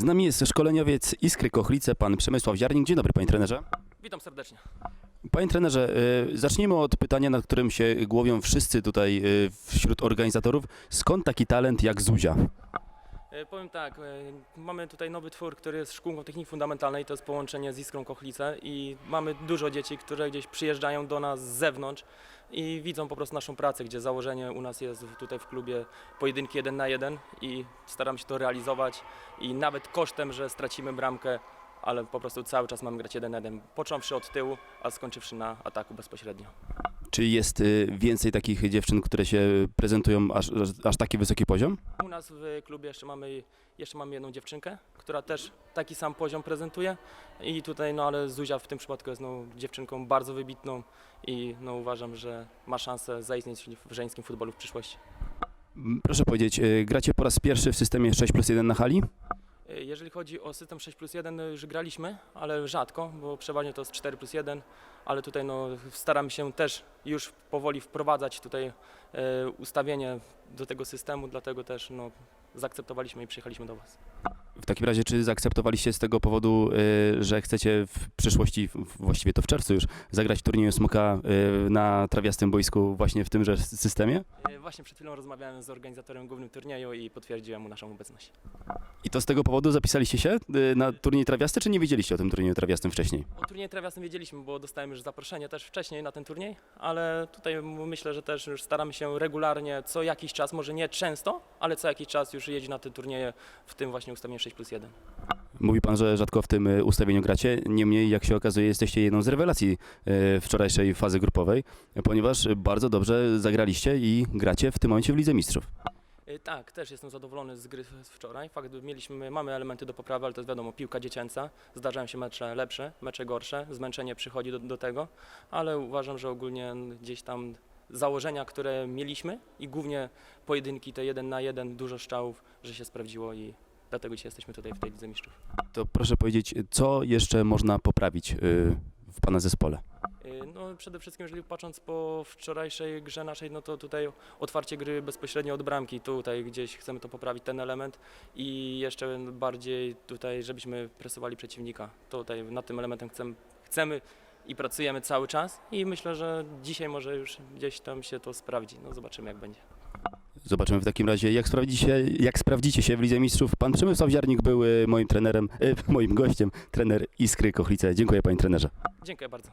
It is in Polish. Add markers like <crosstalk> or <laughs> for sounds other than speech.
Z nami jest szkoleniowiec Iskry Kochlice, pan Przemysław Ziarnik. Dzień dobry, panie trenerze. Witam serdecznie. Panie trenerze, y, zacznijmy od pytania, nad którym się głowią wszyscy tutaj y, wśród organizatorów. Skąd taki talent jak Zuzia? E, Powiem tak, e, mamy tutaj nowy twór, który jest szkółką techniki fundamentalnej, to jest połączenie z Iskrą Kochlice i mamy dużo dzieci, które gdzieś przyjeżdżają do nas z zewnątrz i widzą po prostu naszą pracę, gdzie założenie u nas jest tutaj w klubie pojedynki jeden na jeden i staram się to realizować i nawet kosztem, że stracimy bramkę, ale po prostu cały czas mamy grać jeden na jeden, począwszy od tyłu, a skończywszy na ataku bezpośrednio. Czy jest y, więcej takich dziewczyn, które się prezentują aż, aż, aż taki wysoki poziom? U nas w klubie jeszcze mamy, jeszcze mamy jedną dziewczynkę, która też taki sam poziom prezentuje i tutaj, no ale Zuzia w tym przypadku jest no, dziewczynką bardzo wybitną i no, uważam, że ma szansę zaistnieć w żeńskim futbolu w przyszłości. Proszę powiedzieć, y, gracie po raz pierwszy w systemie 6 plus 1 na hali? Jeżeli chodzi o system 6 plus 1, już graliśmy, ale rzadko, bo przeważnie to jest 4 plus 1, ale tutaj no, staramy się też już powoli wprowadzać tutaj e, ustawienie do tego systemu, dlatego też no, zaakceptowaliśmy i przyjechaliśmy do Was. W takim razie, czy zaakceptowaliście z tego powodu, y, że chcecie w przyszłości, w- właściwie to w czerwcu już, zagrać w turnieju Smoka y, na trawiastym boisku właśnie w tymże systemie? E, Właśnie przed chwilą rozmawiałem z organizatorem głównym turnieju i potwierdziłem mu naszą obecność. I to z tego powodu zapisaliście się y, na turniej trawiasty, czy nie wiedzieliście o tym turnieju trawiastym wcześniej? O turnieju trawiastym wiedzieliśmy, bo dostałem już zaproszenie też wcześniej na ten turniej, ale tutaj m- myślę, że też już staramy się regularnie, co jakiś czas, może nie często, ale co jakiś czas już jeździć na te turnieje w tym właśnie ustawieniu 6 plus 1. Mówi pan, że rzadko w tym y, ustawieniu gracie, niemniej jak się okazuje jesteście jedną z rewelacji y, wczorajszej fazy grupowej, ponieważ bardzo dobrze zagraliście i gracie w tym momencie w Lidze Mistrzów. E, Tak, też jestem zadowolony z gry z wczoraj. Fakt, mieliśmy, mamy elementy do poprawy, ale to jest wiadomo, piłka dziecięca. Zdarzają się mecze lepsze, mecze gorsze, zmęczenie przychodzi do, do tego, ale uważam, że ogólnie gdzieś tam założenia, które mieliśmy i głównie pojedynki te jeden na jeden, dużo strzałów, że się sprawdziło i dlatego dzisiaj jesteśmy tutaj w tej Lidze Mistrzów. To proszę powiedzieć, co jeszcze można poprawić y, w pana zespole? Y, No przede wszystkim, jeżeli patrząc po wczorajszej grze naszej, no to tutaj otwarcie gry bezpośrednio od bramki, tutaj gdzieś chcemy to poprawić ten element i jeszcze bardziej tutaj, żebyśmy presowali przeciwnika. Tutaj nad tym elementem chcemy, chcemy i pracujemy cały czas i myślę, że dzisiaj może już gdzieś tam się to sprawdzi. No zobaczymy jak będzie. Zobaczymy w takim razie, jak sprawdzicie, jak sprawdzicie się w Lidze Mistrzów. Pan Przemysław Ziarnik był y, moim trenerem, y, <laughs> moim gościem, trener Iskry Kochlice. Dziękuję panie trenerze. Dziękuję bardzo.